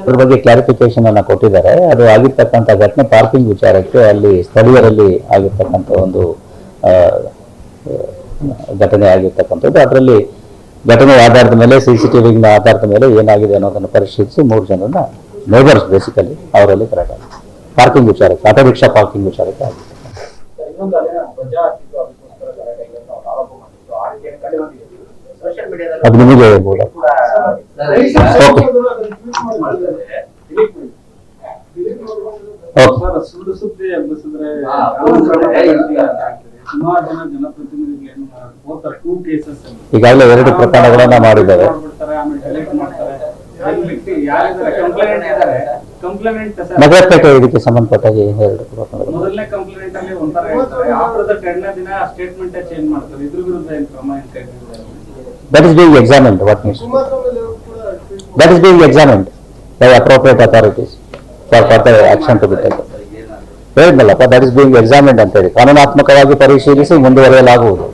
ಅದ್ರ ಬಗ್ಗೆ ಕ್ಲಾರಿಫಿಕೇಶನ್ ಅನ್ನ ಕೊಟ್ಟಿದ್ದಾರೆ. ಅದು ಆಗಿರ್ತಕ್ಕಂಥ ಘಟನೆ ಪಾರ್ಕಿಂಗ್ ವಿಚಾರಕ್ಕೆ ಅಲ್ಲಿ ಸ್ಥಳೀಯರಲ್ಲಿ ಆಗಿರ್ತಕ್ಕಂಥ ಒಂದು ಘಟನೆ ಆಗಿರ್ತಕ್ಕಂಥದ್ದು. ಅದರಲ್ಲಿ ಘಟನೆ ಆಧಾರದ ಮೇಲೆ ಸಿ ಸಿ ಟಿವಿನ ಆಧಾರದ ಮೇಲೆ ಏನಾಗಿದೆ ಅನ್ನೋದನ್ನು ಪರಿಶೀಲಿಸಿ ಮೂರು ಜನರನ್ನ ನೇಬರ್ಸ್ ಬೇಸಿಕಲಿ ಅವರಲ್ಲಿ ಕರೆಕ್ಟ್ ಆಗಿದೆ ಪಾರ್ಕಿಂಗ್ ವಿಚಾರಕ್ಕೆ, ಆಟೋ ರಿಕ್ಷಾ ಪಾರ್ಕಿಂಗ್ ವಿಚಾರಕ್ಕೆ ಆಗಿದೆ ಅದು ನಿಮಗೆ ಹೇಳ್ಬೋದ? ಓಕೆ ಸರ್ ಸುಳ್ಳು ಸುದ್ದಿ ಎಬ್ಬಿಸಿದ್ರೆ ಹಾ, ಕಾನೂನು ಕ್ರಮ ಹೌದು. ತಗೊಳ್ತೀವಿ ಅಂತ ಹೇಳ್ತೀರಿ. ಸುಮಾರು ಜನ ಜನಪ್ರತಿನಿಧಿಗಳೇನು ಟೂ ಕೇಸಸ್ ಈಗಾಗಲೇ ಎರಡು ಪ್ರಕರಣಗಳನ್ನ ಮಾಡಿದ್ದಾರೆ. ನಗರಪೇಟೆ ಇದಕ್ಕೆ ಸಂಬಂಧಪಟ್ಟಾಗಿ ಎರಡು ಮೊದಲನೇ ಕಂಪ್ಲೇಂಟ್ ಅಲ್ಲಿ ಒಂಥರ ಹೇಳ್ತಾರೆ. ಆಫ್ಟರ್ ದ ದಿನ ಸ್ಟೇಟ್ಮೆಂಟ್ ಚೇಂಜ್ ಮಾಡ್ತಾರೆ. ಇದ್ರ ವಿರುದ್ಧ ಏನ್ ಕ್ರಮ that is being examined what means that is being examined by appropriate authorities for further action to be taken. ಹೇಳಿದ್ನಲ್ಲಪ್ಪ ದಟ್ ಇಸ್ ಬೀಂಗ್ ಎಕ್ಸಾಮಿನ್ಡ್ ಅಂತ ಹೇಳಿ. ಕಾನೂನಾತ್ಮಕವಾಗಿ ಪರಿಶೀಲಿಸಿ ಮುಂದುವರಿಯಲಾಗುವುದು.